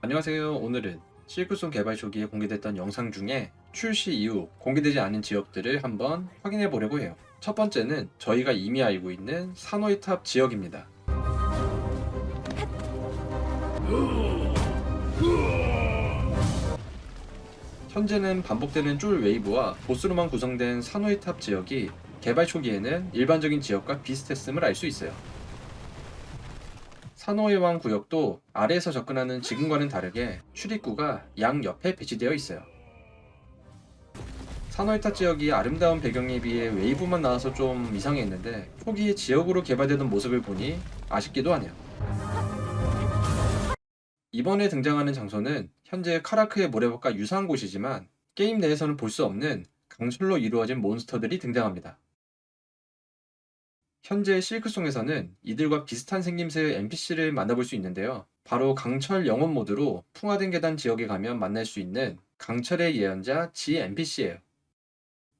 안녕하세요. 오늘은 실크송 개발 초기에 공개됐던 영상 중에 출시 이후 공개되지 않은 지역들을 한번 확인해 보려고 해요. 첫 번째는 저희가 이미 알고 있는 사노이탑 지역입니다. 현재는 반복되는 쫄 웨이브와 보스로만 구성된 사노이탑 지역이 개발 초기에는 일반적인 지역과 비슷했음을 알 수 있어요. 산호의 왕 구역도 아래에서 접근하는 지금과는 다르게 출입구가 양 옆에 배치되어 있어요. 산호이타 지역이 아름다운 배경에 비해 웨이브만 나와서 좀 이상했는데 초기에 지역으로 개발되던 모습을 보니 아쉽기도 하네요. 이번에 등장하는 장소는 현재 카라크의 모래밭과 유사한 곳이지만 게임 내에서는 볼 수 없는 강철로 이루어진 몬스터들이 등장합니다. 현재 실크송에서는 이들과 비슷한 생김새의 NPC를 만나볼 수 있는데요. 바로 강철 영혼 모드로 풍화된 계단 지역에 가면 만날 수 있는 강철의 예언자 지 NPC예요.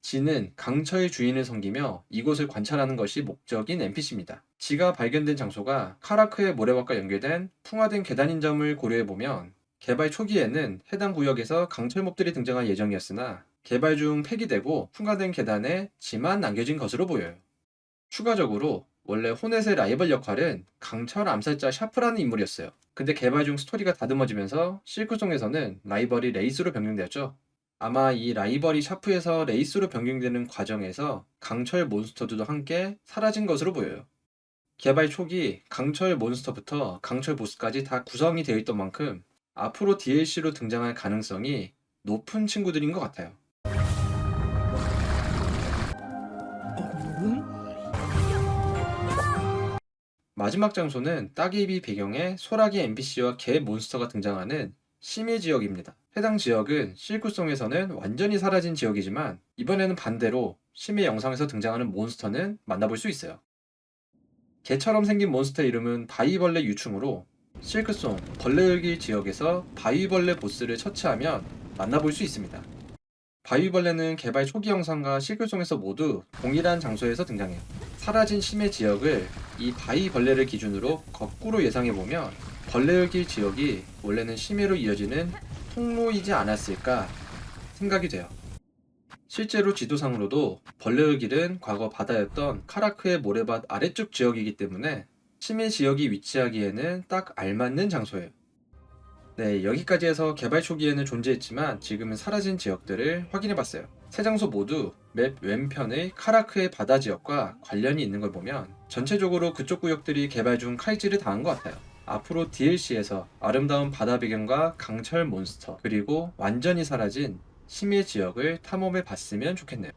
지는 강철의 주인을 섬기며 이곳을 관찰하는 것이 목적인 NPC입니다. 지가 발견된 장소가 카라크의 모래밭과 연결된 풍화된 계단인 점을 고려해보면 개발 초기에는 해당 구역에서 강철몹들이 등장할 예정이었으나 개발 중 폐기되고 풍화된 계단에 지만 남겨진 것으로 보여요. 추가적으로 원래 호넷의 라이벌 역할은 강철 암살자 샤프라는 인물이었어요. 근데 개발 중 스토리가 다듬어지면서 실크송에서는 라이벌이 레이스로 변경되었죠. 아마 이 라이벌이 샤프에서 레이스로 변경되는 과정에서 강철 몬스터들도 함께 사라진 것으로 보여요. 개발 초기 강철 몬스터부터 강철 보스까지 다 구성이 되어 있던 만큼 앞으로 DLC로 등장할 가능성이 높은 친구들인 것 같아요. 마지막 장소는 따개비 배경에 소라기 NPC와 개 몬스터가 등장하는 심해 지역입니다. 해당 지역은 실크송에서는 완전히 사라진 지역이지만 이번에는 반대로 심해 영상에서 등장하는 몬스터는 만나볼 수 있어요. 개처럼 생긴 몬스터 이름은 바위벌레 유충으로 실크송 벌레열기 지역에서 바위벌레 보스를 처치하면 만나볼 수 있습니다. 바위벌레는 개발 초기 영상과 실크송에서 모두 동일한 장소에서 등장해요. 사라진 심해 지역을 이 바위벌레를 기준으로 거꾸로 예상해보면 벌레열길 지역이 원래는 심해로 이어지는 통로이지 않았을까 생각이 돼요. 실제로 지도상으로도 벌레열길은 과거 바다였던 카라크의 모래밭 아래쪽 지역이기 때문에 심해 지역이 위치하기에는 딱 알맞는 장소예요. 네, 여기까지 해서 개발 초기에는 존재했지만 지금은 사라진 지역들을 확인해봤어요. 세 장소 모두 맵 왼편의 카라크의 바다 지역과 관련이 있는 걸 보면 전체적으로 그쪽 구역들이 개발 중 칼질을 당한 것 같아요. 앞으로 DLC에서 아름다운 바다 배경과 강철 몬스터 그리고 완전히 사라진 심해 지역을 탐험해 봤으면 좋겠네요.